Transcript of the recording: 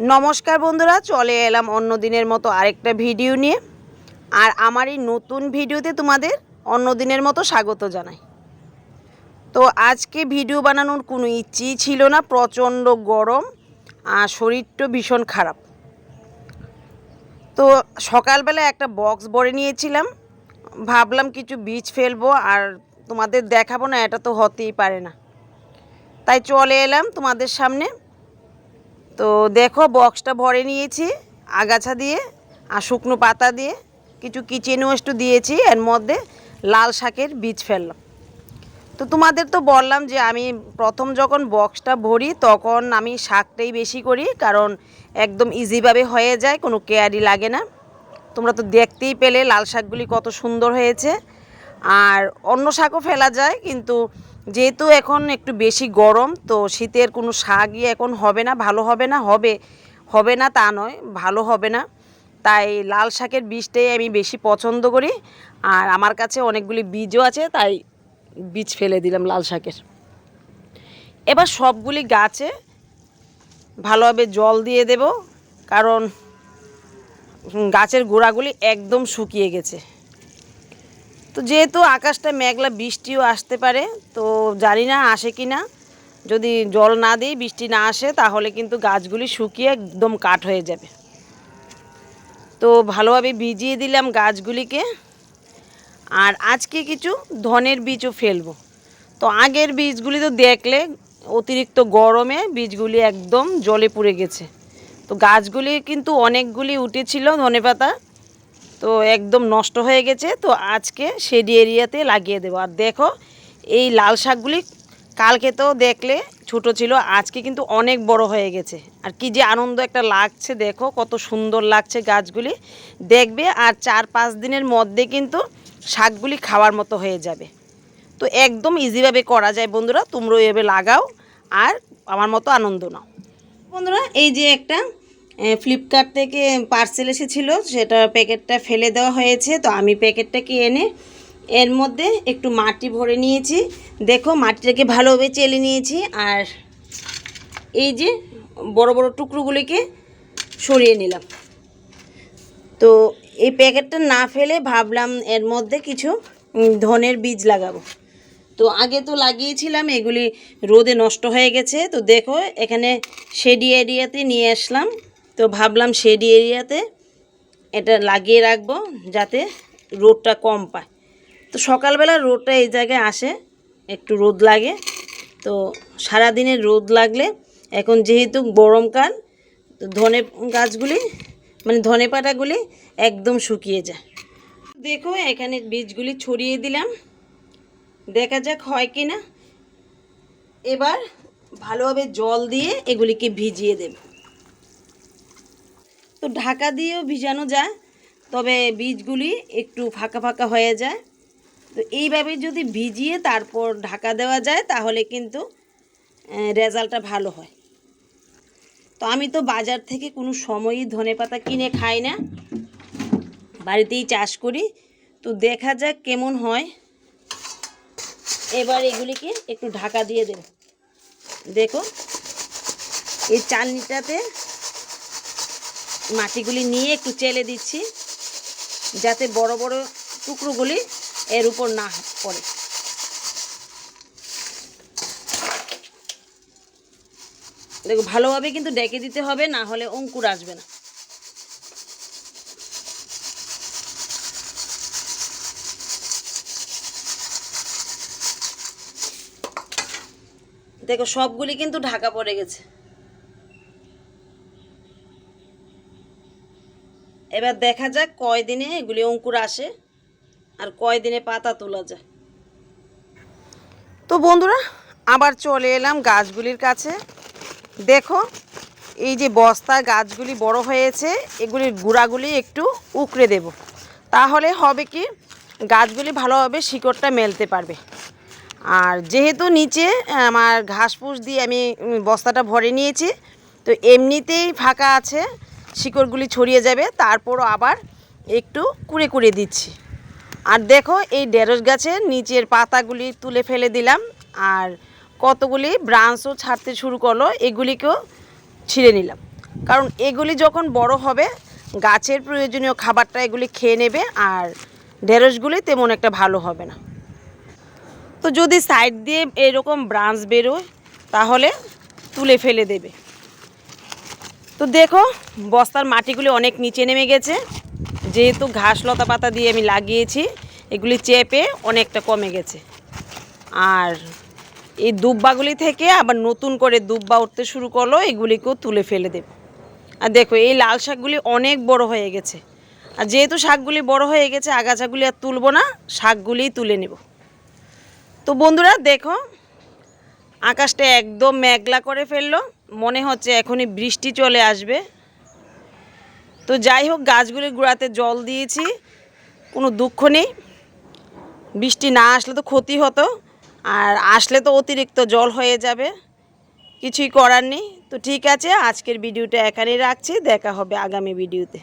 নমস্কার বন্ধুরা, চলে এলাম অন্য দিনের মতো আরেকটা ভিডিও নিয়ে। আর আমার এই নতুন ভিডিওতে তোমাদের অন্য দিনের মতো স্বাগত জানাই। তো আজকে ভিডিও বানানোর কোনো ইচ্ছেই ছিল না, প্রচণ্ড গরম আর শরীরটা ভীষণ খারাপ। তো সকালবেলা একটা বক্স ভরে নিয়েছিলাম, ভাবলাম কিছু বীজ ফেলব আর তোমাদের দেখাবো না, এটা তো হতেই পারে না। তাই চলে এলাম তোমাদের সামনে। তো দেখো বক্সটা ভরে নিয়েছি, আগাছা দিয়ে আর শুকনো পাতা দিয়ে। কিছু কিচেন ওয়েস্টও দিয়েছি, এর মধ্যে লাল শাকের বীজ ফেললাম। তো তোমাদের তো বললাম যে আমি প্রথম যখন বক্সটা ভরি তখন আমি শাকটাই বেশি করি, কারণ একদম ইজিভাবে হয়ে যায়, কোনো কেয়ারই লাগে না। তোমরা তো দেখতেই পেলে লাল শাকগুলি কত সুন্দর হয়েছে। আর অন্য শাকও ফেলা যায়, কিন্তু যেহেতু এখন একটু বেশি গরম, তো শীতের কোনো শাকই এখন হবে না, ভালো হবে না, হবে হবে না তা নয়, ভালো হবে না। তাই লাল শাকের বীজটাই আমি বেশি পছন্দ করি, আর আমার কাছে অনেকগুলি বীজও আছে, তাই বীজ ফেলে দিলাম লাল শাকের। এবার সবগুলি গাছে ভালোভাবে জল দিয়ে দেব, কারণ গাছের গোড়াগুলি একদম শুকিয়ে গেছে। তো যেহেতু আকাশটা মেঘলা, বৃষ্টিও আসতে পারে, তো জানি না আসে কি না। যদি জল না দিই, বৃষ্টি না আসে, তাহলে কিন্তু গাছগুলি শুকিয়ে একদম কাঠ হয়ে যাবে। তো ভালোভাবে ভিজিয়ে দিলাম গাছগুলিকে। আর আজকে কিছু ধনের বীজও ফেলব। তো আগের বীজগুলি তো দেখলে অতিরিক্ত গরমে বীজগুলি একদম জলে পুড়ে গেছে। তো গাছগুলি কিন্তু অনেকগুলি উঠেছিল ধনে পাতা তো একদম নষ্ট হয়ে গেছে, তো আজকে শেডি এরিয়াতে লাগিয়ে দেবো। আর দেখো, এই লাল শাকগুলি কালকে তো দেখলে ছোট ছিল, আজকে কিন্তু অনেক বড় হয়ে গেছে। আর কি যে আনন্দ একটা লাগছে, দেখো, কত সুন্দর লাগছে গাছগুলি। দেখবে, আর চার পাঁচ দিনের মধ্যে কিন্তু শাকগুলি খাওয়ার মতো হয়ে যাবে। তো একদম ইজিভাবে করা যায় বন্ধুরা তোমরা এভাবে লাগাও, আর আমার মতো আনন্দ নাও। বন্ধুরা, এই যে একটা ফ্লিপকার্ট থেকে পার্সেল এসেছিল, সেটা প্যাকেটটা ফেলে দেওয়া হয়েছে, তো আমি প্যাকেটটাকে এনে, এর মধ্যে একটু মাটি ভরে নিয়েছি। দেখো, মাটিটাকে ভালোভাবে চেলে নিয়েছি, আর এই যে বড় বড় টুকরোগুলিকে সরিয়ে নিলাম। তো এই প্যাকেটটা না ফেলে ভাবলাম এর মধ্যে কিছু ধনের বীজ লাগাবো। তো আগে তো লাগিয়েছিলাম, এগুলি রোদে নষ্ট হয়ে গেছে, তো দেখো, এখানে শেডি এরিয়াতে নিয়ে আসলাম। তো ভাবলাম শেডি এরিয়াতে এটা লাগিয়ে রাখব যাতে রোদটা কম পায়। তো সকালবেলা রোদটা এই জায়গায় আসে, একটু রোদ লাগে। তো সারাদিনের রোদ লাগলে এখন যেহেতু গরমকাল, তো ধনে গাছগুলি মানে ধনে পাতাগুলি একদম শুকিয়ে যায়। দেখো এখানে বীজগুলি ছড়িয়ে দিলাম। দেখা যাক হয় কি না এবার ভালোভাবে জল দিয়ে এগুলিকে ভিজিয়ে দেব। তো ঢাকা দিয়েও ভিজানো যায়, তবে বীজগুলি একটু ফাঁকা ফাঁকা হয়ে যায়। তো এইভাবে যদি ভিজিয়ে তারপর ঢাকা দেওয়া যায়, তাহলে কিন্তু রেজাল্টটা ভালো হয়। তো আমি তো বাজার থেকে কোনো সময়ই ধনেপাতা কিনে খাই না। বাড়িতেই চাষ করি। তো দেখা যাক কেমন হয়। এবার এগুলিকে একটু ঢাকা দিয়ে দেব। দেখো, এই চালনিটাতে মাটিগুলি নিয়ে একটু চেলে দিচ্ছি, যাতে বড় বড় টুকরোগুলি এর উপর না পড়ে। দেখো, ভালোভাবে কিন্তু ডেকে দিতে হবে, না হলে অঙ্কুর আসবে না। দেখো, সবগুলি কিন্তু ঢাকা পড়ে গেছে। এবার দেখা যাক কয় দিনে এগুলি অঙ্কুর আসে আর কয় দিনে পাতা তোলা যায়। তো বন্ধুরা, আবার চলে এলাম গাছগুলির কাছে। দেখো, এই যে বস্তা গাছগুলি বড় হয়েছে, এগুলির গুঁড়াগুলি একটু উকড়ে দেব। তাহলে হবে কি, গাছগুলি ভালোভাবে শিকড়টা মেলতে পারবে। আর যেহেতু নিচে আমার ঘাস ফুস দিয়ে আমি বস্তাটা ভরে নিয়েছি, তো এমনিতেই ফাঁকা আছে। শিকড়গুলি ছড়িয়ে যাবে, তারপরও আবার একটু কুড়ে কুড়ে দিচ্ছি। আর দেখো, এই ঢেঁড়স গাছের নিচের পাতাগুলি তুলে ফেলে দিলাম, আর কতগুলি ব্রাঞ্চও ছাড়তে শুরু করল, এগুলিকেও ছিঁড়ে নিলাম। কারণ এগুলি যখন বড় হবে, গাছের প্রয়োজনীয় খাবারটা এগুলি খেয়ে নেবে, আর ঢেঁড়সগুলি তেমন একটা ভালো হবে না। তো যদি সাইড দিয়ে এরকম ব্রাঞ্চ বেরোয়, তাহলে তুলে ফেলে দেবে। তো দেখো, বস্তার মাটিগুলি অনেক নিচে নেমে গেছে। যেহেতু ঘাস লতা পাতা দিয়ে আমি লাগিয়েছি, এগুলি চেপে অনেকটা কমে গেছে। আর এই দুব্বাগুলি থেকে আবার নতুন করে দুব্বা উঠতে শুরু করল, এগুলিকেও তুলে ফেলে দেব। আর দেখো, এই লাল শাকগুলি অনেক বড় হয়ে গেছে। আর যেহেতু শাকগুলি বড় হয়ে গেছে, আগাছাগুলি আর তুলবো না শাকগুলিই তুলে নেব। তো বন্ধুরা, দেখো, আকাশটা একদম মেঘলা করে ফেলল। মনে হচ্ছে এখনই বৃষ্টি চলে আসবে। তো যাই হোক, গাছগুলির গোড়াতে জল দিয়েছি, কোনো দুঃখ নেই। বৃষ্টি না আসলে তো ক্ষতি হতো, আর আসলে তো অতিরিক্ত জল হয়ে যাবে, কিছুই করার নেই। তো ঠিক আছে, আজকের ভিডিওটা এখানেই রাখছি, দেখা হবে আগামী ভিডিওতে।